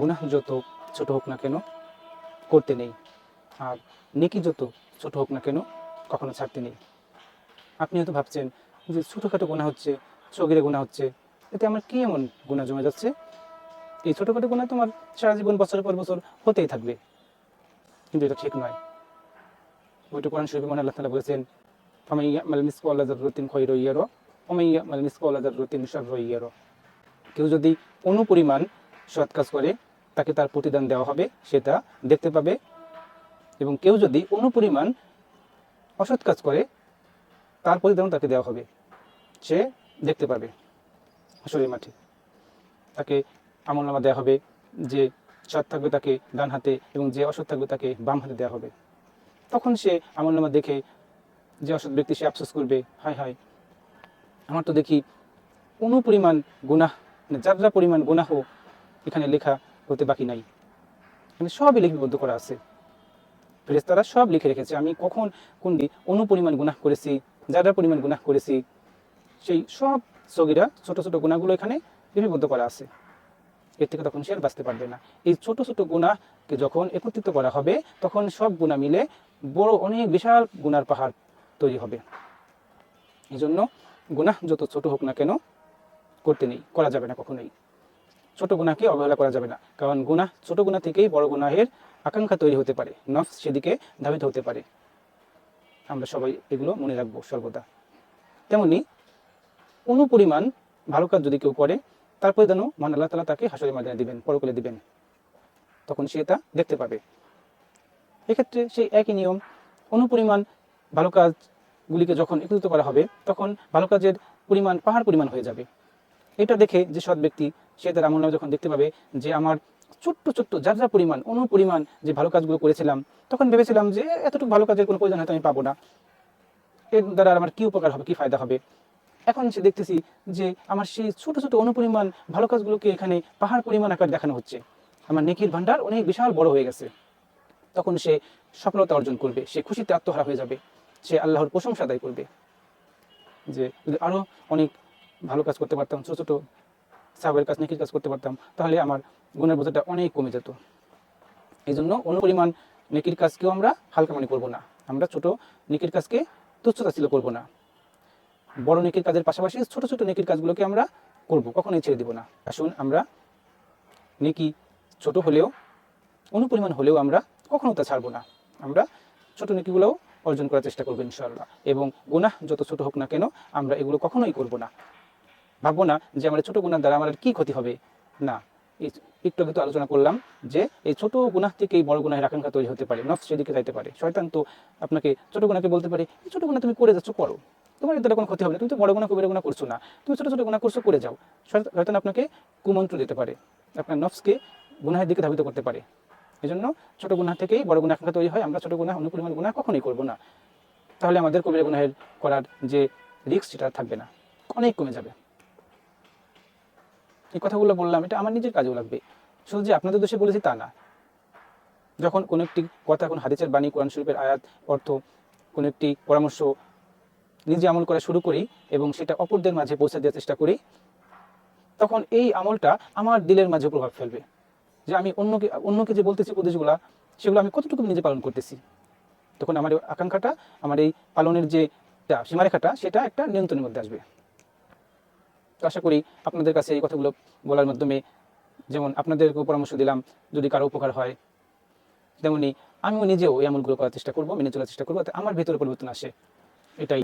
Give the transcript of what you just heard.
গুনাহ যত ছোট হোক না কেন করতে নেই। আর নেকি যত ছোট হোক না কেন কখনো ছাড়তে নেই। আপনি হয়তো ভাবছেন যে ছোটোখাটো গোনা হচ্ছে, চোখের গোনা হচ্ছে, এতে আমার কি এমন গোনা জমে যাচ্ছে? এই ছোটোখাটো গোনা তোমার সারা জীবন বছরের পর বছর হতেই থাকবে। কিন্তু এটা ঠিক নয়। ওইটা কোরআন শরীফে মনে আল্লাহ তালা বলেছেন, ফামাই ইয়ামাল মিসকাল যাররাতিন খায়রুন ইয়ারা ওমাই ইয়ামাল মিসকাল যাররাতিন শাররুন ইয়ারা কেউ যদি অনুপরিমাণ সৎ কাজ করে তাকে তার প্রতিদান দেওয়া হবে সেটা দেখতে পাবে। এবং কেউ যদি অনুপরিমাণ অসৎ কাজ করে, তার প্রতিদান তাকে দেওয়া হবে। সে দেখতে পাবে হাসরের মাঠে তাকে আমল নামা দেওয়া হবে, যে সৎ থাকবে তাকে ডান হাতে এবং যে অসৎ থাকবে তাকে বাম হাতে দেওয়া হবে। তখন সে আমল নামা দেখে যে অসৎ ব্যক্তি সে আফসোস করবে, হায় হায়, আমার তো দেখি অনুপরিমাণ গুনাহ মানে যাত্রা পরিমাণ গুনাহ এখানে লেখা হতে বাকি নাই। মানে সবই লিপিবদ্ধ করা আছে। ফেরেস্তারা সব লিখে রেখেছে। আমি কখন, কোন দিন অনুপরিমাণ গুনাহ করেছি যারা পরিমাণ গুনাহ করেছি, সেই সব সগিরা ছোট ছোট গুণাগুলো এখানে লিপিবদ্ধ করা আছে। এর থেকে তখন সে আর বাঁচতে পারবে না। এই ছোট ছোট গুণাকে যখন একত্রিত করা হবে, তখন সব গুণা মিলে বড়, অনেক বিশাল গুনার পাহাড় তৈরি হবে। এই জন্য গুনাহ যত ছোট হোক না কেন, করতে নেই, করা যাবে না কখনোই। ছোট গুণাকে অবহেলা করা যাবে না। কারণ গুনাহ ছোট গুণা থেকেই বড় গুনাহের আকাঙ্ক্ষা তৈরি হতে পারে। নফস সেদিকে ধাবিত হতে পারে। আমরা সবাই এগুলো মনে রাখব সর্বদা। তেমনি কোনো পরিমাণ ভালো কাজ যদি কেউ করে, তারপরে যেন মহান আল্লাহ তালা তাকে হাসরের মাধ্যমে দিবেন, পরকলে দিবেন। তখন সে তা দেখতে পাবে। এক্ষেত্রে সেই একই নিয়ম অনুপরিমাণ ভালো কাজগুলিকে যখন একত্রিত করা হবে, তখন ভালো কাজের পরিমাণ, পাহাড় পরিমাণ হয়ে যাবে। এটা দেখে যে সৎ ব্যক্তি, সে তার আমল যখন দেখতে পাবে যে আমার ছোট্ট ছোট্ট যার যা পরিমাণ, অনুপরিমাণ যে ভালো কাজগুলো করেছিলাম, তখন ভেবেছিলাম যে এতটুকু ভালো কাজের কোনো প্রয়োজন হয়তো আমি পাবো না। এর দ্বারা আমার কি উপকার হবে, কি ফায়দা হবে? এখন সে দেখতেছি যে আমার সেই ছোট ছোট অনুপরিমাণ ভালো কাজগুলোকে এখানে পাহাড় পরিমাণ আকার দেখানো হচ্ছে। আমার নেকির ভান্ডার অনেক বিশাল বড় হয়ে গেছে। তখন সে সফলতা অর্জন করবে, সে খুশিতে আত্মহারা হয়ে যাবে, সে আল্লাহর প্রশংসা আদায় করবে। যে আরও অনেক ভালো কাজ করতে পারতাম, ছোটো ছোটো সাবের কাজ, নেকির কাজ করতে পারতাম, তাহলে আমার গুণের বোঝাটা অনেক কমে যেত। এই জন্য অনুপরিমাণ নেকির কাজকেও আমরা হালকা মনে করব না। আমরা ছোট নেকির কাজকে তুচ্ছতা ছিল করব না। বড় নেকির কাজের পাশাপাশি ছোট ছোট নেকির কাজগুলোকে আমরা করব, কখনোই ছেড়ে দিব না। আসুন আমরা নেকি ছোট হলেও, অনুপরিমাণ হলেও আমরা কখনো তা ছাড়বো না। আমরা ছোট নেকিগুলোও অর্জন করার চেষ্টা করব ইনশাআল্লাহ। এবং গুনাহ যত ছোট হোক না কেন, আমরা এগুলো কখনোই করব না। ভাববো না যে আমার ছোট গুণার দ্বারা আমার কি ক্ষতি হবে? না। একটু আগে তো আলোচনা করলাম যে এই ছোট গুনাহ থেকেই বড় গুনাহের আকাঙ্ক্ষা তৈরি হতে পারে নফস সেদিকে যাইতে পারে। শয়তান তো আপনাকে ছোট গুণাকে বলতে পারে, এই ছোট গুণা তুমি করে যাচ্ছ, করো। তোমার দ্বারা কোনো ক্ষতি হবে না। তুমি তো বড় গুণা কবিরা গুণা করছ না। তুমি ছোট ছোট গুণা করছ, করে যাও। শয়তান আপনাকে কুমন্ত্র দিতে পারে। আপনার নফসকে গুনাহের দিকে ধাবিত করতে পারে। এই জন্য ছোট গুণা থেকেই বড় গুণা আকাঙ্ক্ষা তৈরি হয়। আমরা ছোট গুণা, অনুপরিমাণ গুণা কখনোই করব না। তাহলে আমাদের কবিরা গুনাহের করার যে রিস্ক সেটা থাকবে না। অনেক কমে যাবে। এই কথাগুলো বললাম, এটা আমার নিজের কাজেও লাগবে। শুধু যে আপনাদের দোষে বলেছি তা না। যখন কোনো একটি কথা, কোন হাদিসের বাণী, কোরআন শরীফের আয়াত, অর্থ, কোনো একটি পরামর্শ নিজে আমল করা শুরু করি এবং সেটা অপরদের মাঝে পৌঁছে দেওয়ার চেষ্টা করি, তখন এই আমলটা আমার দিলের মাঝে প্রভাব ফেলবে। যে আমি অন্যকে অন্যকে যে বলতেছি উপদেশগুলা, সেগুলো আমি কতটুকু নিজে পালন করতেছি? তখন আমার আকাঙ্ক্ষাটা, আমার এই পালনের যে সীমারেখাটা, সেটা একটা নিয়ন্ত্রণের মধ্যে আসবে। তো আশা করি আপনাদের কাছে এই কথাগুলো বলার মাধ্যমে যেমন আপনাদেরকেও পরামর্শ দিলাম, যদি কারও উপকার হয়, তেমনি আমিও নিজেও এই আমলগুলো করার চেষ্টা করব, মেনে চলার চেষ্টা করব আমার ভেতরে পরিবর্তন আসে। এটাই।